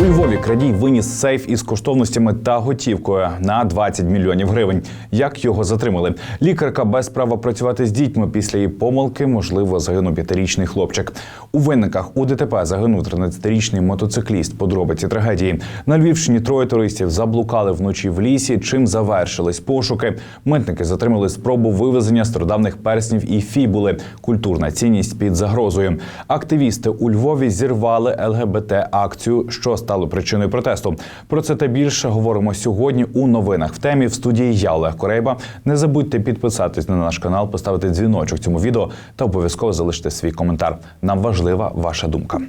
У Львові крадій виніс сейф із коштовностями та готівкою на 20 мільйонів гривень. Як його затримали? Лікарка без права працювати з дітьми після її помилки, можливо, загинув п'ятирічний хлопчик. У винниках у ДТП загинув 13-річний мотоцикліст. Подробиці трагедії на Львівщині троє туристів заблукали вночі в лісі. Чим завершились пошуки? Митники затримали спробу вивезення стародавних перснів і фібули. Культурна цінність під загрозою. Активісти у Львові зірвали ЛГБТ акцію, що стало причиною протесту. Про це та більше говоримо сьогодні у новинах. В темі в студії я Олег Корейба. Не забудьте підписатись на наш канал, поставити дзвіночок цьому відео та обов'язково залишити свій коментар. Нам важлива ваша думка.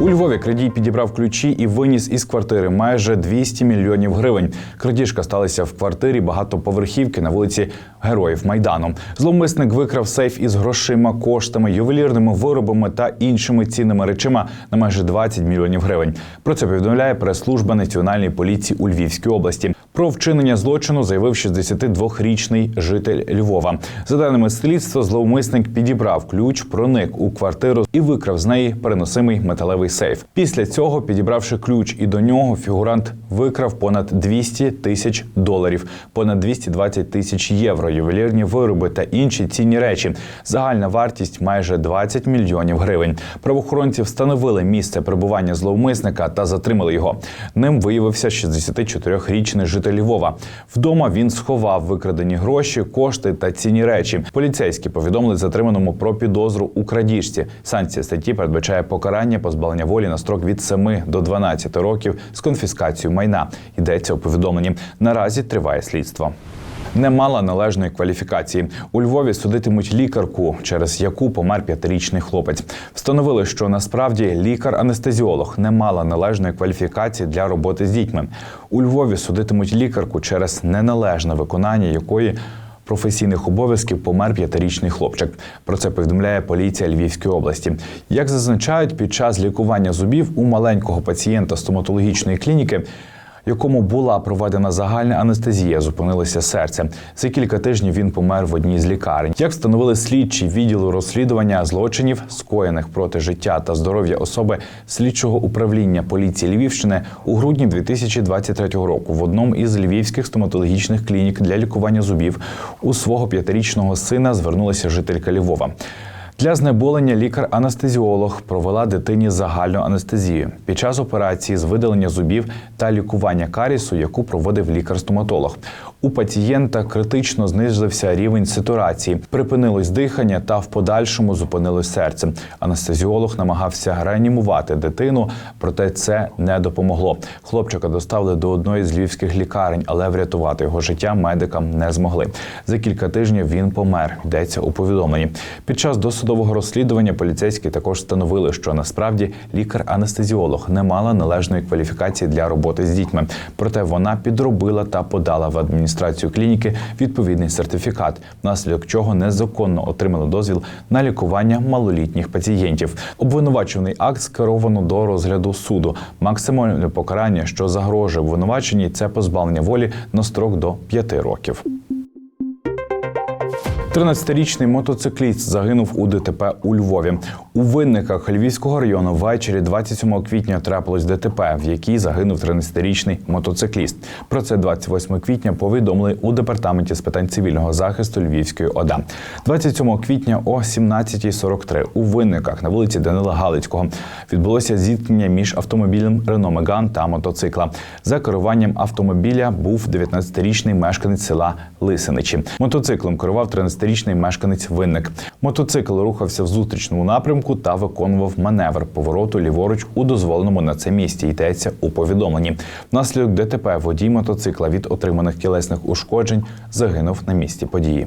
У Львові крадій підібрав ключі і виніс із квартири майже 200 мільйонів гривень. Крадіжка сталася в квартирі багатоповерхівки на вулиці Героїв Майдану. Зловмисник викрав сейф із грошима, коштами, ювелірними виробами та іншими цінними речима на майже 20 мільйонів гривень. Про це повідомляє прес-служба Національної поліції у Львівській області. Про вчинення злочину заявив 62-річний житель Львова. За даними слідства, зловмисник підібрав ключ, проник у квартиру і викрав з неї переносимий металевий сейф. Після цього, підібравши ключ і до нього, фігурант викрав понад 200 тисяч доларів, понад 220 тисяч євро, ювелірні вироби та інші цінні речі. Загальна вартість майже 20 мільйонів гривень. Правоохоронці встановили місце перебування зловмисника та затримали його. Ним виявився 64-річний житель Львова. Вдома він сховав викрадені гроші, кошти та цінні речі. Поліцейські повідомили затриманому про підозру у крадіжці. Санкція статті передбачає покарання позбавлення волі на строк від 7 до 12 років з конфіскацією майна. Йдеться у повідомленні. Наразі триває слідство. Не мала належної кваліфікації. У Львові судитимуть лікарку, через яку помер п'ятирічний хлопець. Встановили, що насправді лікар-анестезіолог не мала належної кваліфікації для роботи з дітьми. У Львові судитимуть лікарку через неналежне виконання якої професійних обов'язків помер п'ятирічний хлопчик. Про це повідомляє поліція Львівської області. Як зазначають, під час лікування зубів у маленького пацієнта стоматологічної клініки якому була проведена загальна анестезія, зупинилося серце. За кілька тижнів він помер в одній з лікарень. Як встановили слідчі відділу розслідування злочинів, скоєних проти життя та здоров'я особи слідчого управління поліції Львівщини у грудні 2023 року в одному із львівських стоматологічних клінік для лікування зубів у свого п'ятирічного сина звернулася жителька Львова. Для знеболення лікар-анестезіолог провела дитині загальну анестезію під час операції з видалення зубів та лікування карісу, яку проводив лікар-стоматолог. У пацієнта критично знизився рівень сатурації, припинилось дихання та в подальшому зупинилось серце. Анестезіолог намагався реанімувати дитину, проте це не допомогло. Хлопчика доставили до одної з львівських лікарень, але врятувати його життя медикам не змогли. За кілька тижнів він помер. Йдеться у повідомленні. Під час досудового розслідування поліцейські також встановили, що насправді лікар-анестезіолог не мала належної кваліфікації для роботи з дітьми. Проте вона підробила та подала в адміністрацію клініки відповідний сертифікат, внаслідок чого незаконно отримали дозвіл на лікування малолітніх пацієнтів. Обвинувачуваний акт скеровано до розгляду суду. Максимальне покарання, що загрожує обвинуваченій, це позбавлення волі на строк до 5 років. 13-річний мотоцикліст загинув у ДТП у Львові. У винниках Львівського району ввечері 27 квітня трапилось ДТП, в якій загинув 13-річний мотоцикліст. Про це 28 квітня повідомили у департаменті з питань цивільного захисту Львівської ОДА. 27 квітня о 17.43 у винниках на вулиці Данила Галицького відбулося зіткнення між автомобілем Рено Меган та мотоцикла. За керуванням автомобіля був 19-річний мешканець села Лисиничі. Мотоциклом керував 13-річний мешканець винник. Мотоцикл рухався в зустрічному напрямку та виконував маневр повороту ліворуч у дозволеному на це місці. Йдеться у повідомленні. Внаслідок ДТП водій мотоцикла від отриманих тілесних ушкоджень загинув на місці події.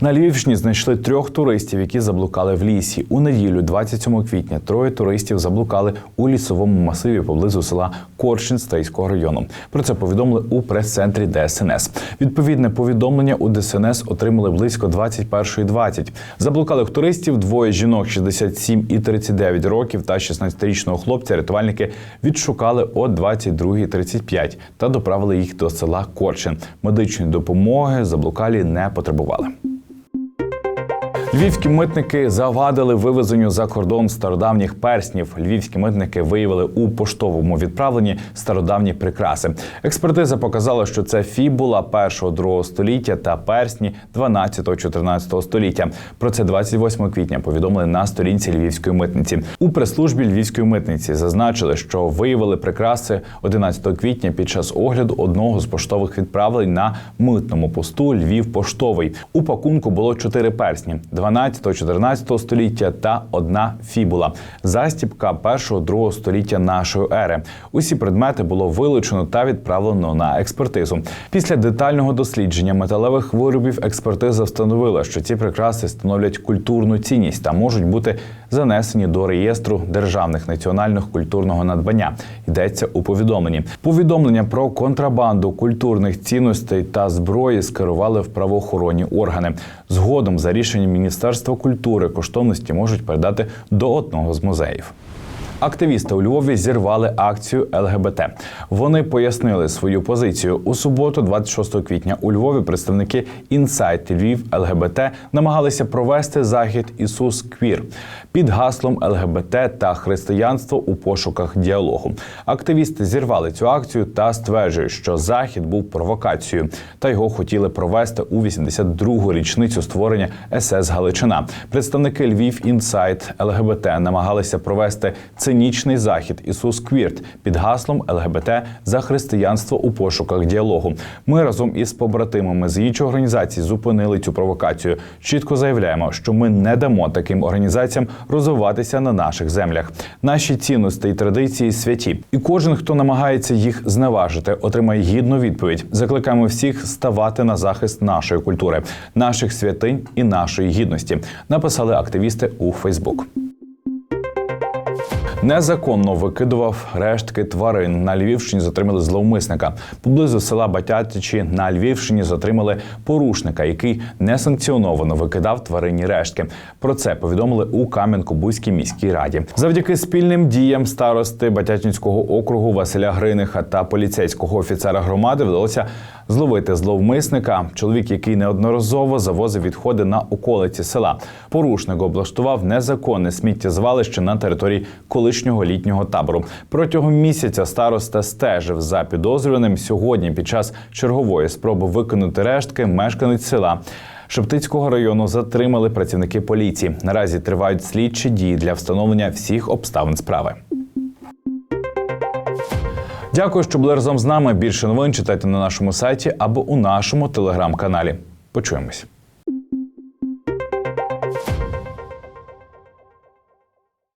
На Львівщині знайшли трьох туристів, які заблукали в лісі. У неділю, 27 квітня, троє туристів заблукали у лісовому масиві поблизу села Корчин Стейського району. Про це повідомили у прес-центрі ДСНС. Відповідне повідомлення у ДСНС отримали близько 21.20. Заблукалих туристів двоє жінок 67 і 39 років та 16-річного хлопця. Рятувальники відшукали о 22.35 та доправили їх до села Корчин. Медичної допомоги заблукалі не потребували. Львівські митники завадили вивезенню за кордон стародавніх перснів. Львівські митники виявили у поштовому відправленні стародавні прикраси. Експертиза показала, що це фібула 1-2 століття та персні 12-14 століття. Про це 28 квітня повідомили на сторінці львівської митниці. У прес-службі львівської митниці зазначили, що виявили прикраси 11 квітня під час огляду одного з поштових відправлень на митному посту Львів поштовий. У пакунку було чотири персні 12-14 століття та одна фібула. Застібка 1-2 століття нашої ери. Усі предмети було вилучено та відправлено на експертизу. Після детального дослідження металевих виробів експертиза встановила, що ці прикраси становлять культурну цінність та можуть бути занесені до реєстру державних національних культурного надбання. Йдеться у повідомленні. Повідомлення про контрабанду культурних цінностей та зброї скерували в правоохоронні органи. Згодом, за рішенням Міністерства культури, коштовності можуть передати до одного з музеїв. Активісти у Львові зірвали акцію ЛГБТ. Вони пояснили свою позицію у суботу, 26 квітня. У Львові представники інсайт Львів ЛГБТ намагалися провести захід Ісус Квір під гаслом ЛГБТ та християнство у пошуках діалогу. Активісти зірвали цю акцію та стверджують, що захід був провокацією, та його хотіли провести у 82-гу річницю створення СС Галичина. Представники Львів інсайт ЛГБТ намагалися провести цинічний захід Ісус Квірт під гаслом ЛГБТ за християнство у пошуках діалогу. Ми разом із побратимами з іншої організації зупинили цю провокацію. Чітко заявляємо, що ми не дамо таким організаціям розвиватися на наших землях. Наші цінності і традиції святі, і кожен, хто намагається їх зневажити, отримає гідну відповідь. Закликаємо всіх ставати на захист нашої культури, наших святинь і нашої гідності. Написали активісти у Фейсбук. Незаконно викидував рештки тварин. На Львівщині затримали зловмисника. Поблизу села Батятичі на Львівщині затримали порушника, який несанкціоновано викидав тваринні рештки. Про це повідомили у Кам'янко-Бузькій міській раді. Завдяки спільним діям старости Батятинського округу Василя Гриниха та поліцейського офіцера громади вдалося зловити зловмисника. Чоловік, який неодноразово завозив відходи на околиці села. Порушник облаштував незаконне сміттєзвалище на території колишнього літнього табору. Протягом місяця староста стежив за підозрюваним. Сьогодні, під час чергової спроби викинути рештки, мешканець села. Шептицького району затримали працівники поліції. Наразі тривають слідчі дії для встановлення всіх обставин справи. Дякую, що були разом з нами. Більше новин читайте на нашому сайті або у нашому телеграм-каналі. Почуємось.